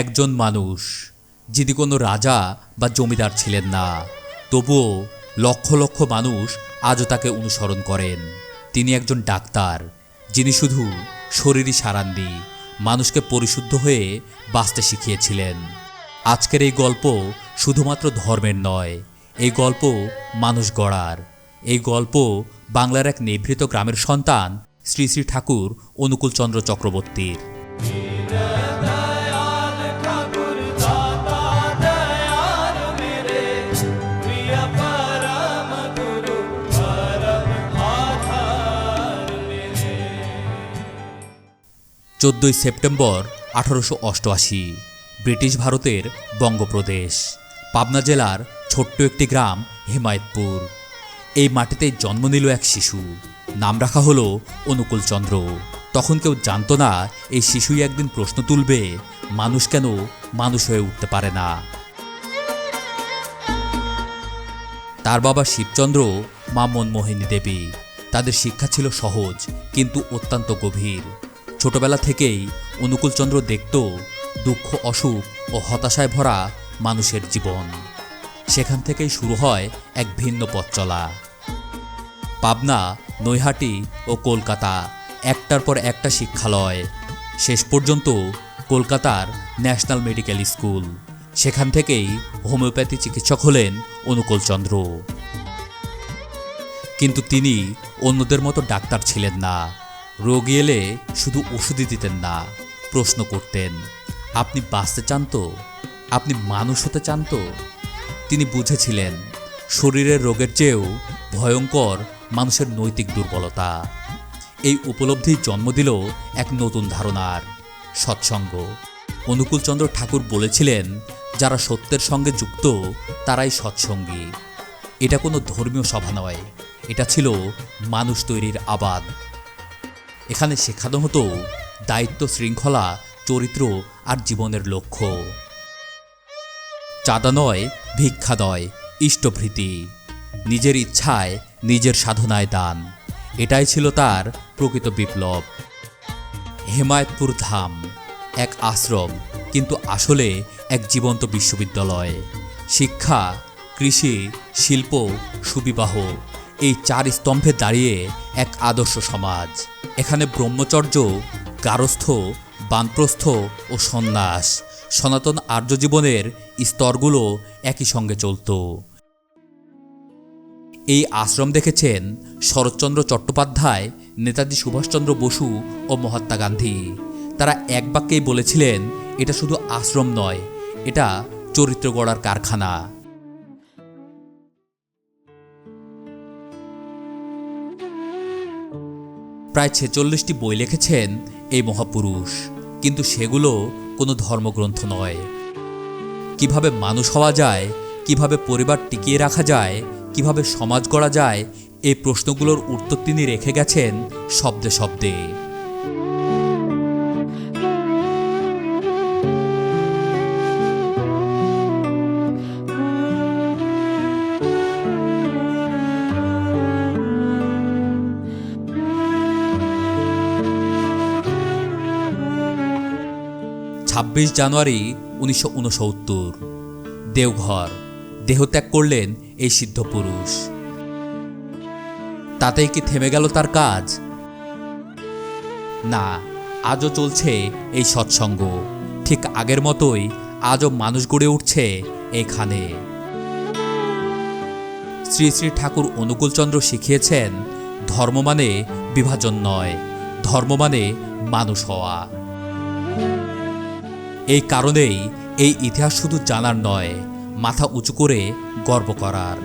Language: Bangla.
একজন মানুষ, যিনি কোনো রাজা বা জমিদার ছিলেন না। তবুও লক্ষ লক্ষ মানুষ আজও তাকে অনুসরণ করেন। তিনি একজন ডাক্তার, যিনি শুধু শরীরই সারান্দি মানুষকে পরিশুদ্ধ হয়ে বাঁচতে শিখিয়েছিলেন। আজকের এই গল্প শুধুমাত্র ধর্মের নয়, এই গল্প মানুষ গড়ার। এই গল্প বাংলার এক নিভৃত গ্রামের সন্তান শ্রী শ্রী ঠাকুর অনুকূলচন্দ্র চক্রবর্তীর। চোদ্দই সেপ্টেম্বর আঠারোশো অষ্টআশি, ব্রিটিশ ভারতের বঙ্গপ্রদেশ, পাবনা জেলার ছোট্ট একটি গ্রাম হেমায়তপুর। এই মাটিতে জন্ম নিল এক শিশু। নাম রাখা হলো অনুকূলচন্দ্র। তখন কেউ জানতো না, এই শিশুই একদিন প্রশ্ন তুলবে, মানুষ কেন মানুষ হয়ে উঠতে পারে না? তার বাবা শিবচন্দ্র, মা মনমোহিনী দেবী। তাদের শিক্ষা ছিল সহজ, কিন্তু অত্যন্ত গভীর। ছোটবেলা থেকেই অনুকূলচন্দ্র দেখত দুঃখ, অসুখ ও হতাশায় ভরা মানুষের জীবন। সেখান থেকেই শুরু হয় এক ভিন্ন পথ চলা। পাবনা, নৈহাটি ও কলকাতা একটার পর একটা শিক্ষালয়। শেষ পর্যন্ত কলকাতার ন্যাশনাল মেডিকেল স্কুল। সেখান থেকেই হোমিওপ্যাথি চিকিৎসক হলেন অনুকূলচন্দ্র। কিন্তু তিনি অন্যদের মতো ডাক্তার ছিলেন না। রোগী এলে শুধু ওষুধই দিতেন না, প্রশ্ন করতেন, আপনি বাঁচতে চান তো? আপনি মানুষ হতে চান তো? তিনি বুঝেছিলেন, শরীরের রোগের চেয়েও ভয়ঙ্কর মানুষের নৈতিক দুর্বলতা। এই উপলব্ধি জন্ম দিল এক নতুন ধারণার, সৎসঙ্গ। অনুকূলচন্দ্র ঠাকুর বলেছিলেন, যারা সত্যের সঙ্গে যুক্ত, তারাই সৎসঙ্গী। এটা কোনো ধর্মীয় সভা নয়, এটা ছিল মানুষ তৈরির আবাদ। এখানে শেখানো হতো দায়িত্ব শৃঙ্খলা, চরিত্র আর জীবনের লক্ষ্য। চাঁদা নয়, ভিক্ষা নয়, ইষ্টভৃতি। নিজের ইচ্ছায় নিজের সাধনায় দান। এটাই ছিল তার প্রকৃত বিপ্লব। হেমায়তপুর ধাম, এক আশ্রম, কিন্তু আসলে এক জীবন্ত বিশ্ববিদ্যালয়। শিক্ষা, কৃষি, শিল্প, সুবিবাহ। এই চার স্তম্ভে দাঁড়িয়ে এক আদর্শ সমাজ। এখানে ব্রহ্মচর্য, গারস্থ, বানপ্রস্থ ও সন্ন্যাস, সনাতন আর্য জীবনের স্তরগুলো একই সঙ্গে চলত। এই আশ্রম দেখেছেন শরৎচন্দ্র চট্টোপাধ্যায়, নেতাজি সুভাষচন্দ্র বসু ও মহাত্মা গান্ধী। তারা এক বাক্যেই বলেছিলেন, এটা শুধু আশ্রম নয়, এটা চরিত্র গড়ার কারখানা। প্রায় ছেচল্লিশটি বই লিখেছেন এই মহাপুরুষ। কিন্তু সেগুলো কোনো ধর্মগ্রন্থ নয়। কীভাবে মানুষ হওয়া যায়, কীভাবে পরিবার টিকিয়ে রাখা যায়, কীভাবে সমাজ গড়া যায়, এই প্রশ্নগুলোর উত্তর তিনি রেখে গেছেন শব্দে শব্দে। ছাব্বিশ জানুয়ারি উনিশশো উনসত্তর। দেওঘর, দেহত্যাগ করলেন এই সিদ্ধ পুরুষ। তাতেই কি থেমে গেল তার কাজ? না, আজও চলছে এই সৎসঙ্গ। ঠিক আগের মতোই আজও মানুষ গড়ে উঠছে এখানে। শ্রী শ্রী ঠাকুর অনুকূলচন্দ্র শিখিয়েছেন, ধর্ম মানে বিভাজন নয়, ধর্ম মানে মানুষ হওয়া। এই কারণেই এই ইতিহাস শুধু জানার নয় মাথা উঁচু করে গর্ব করার।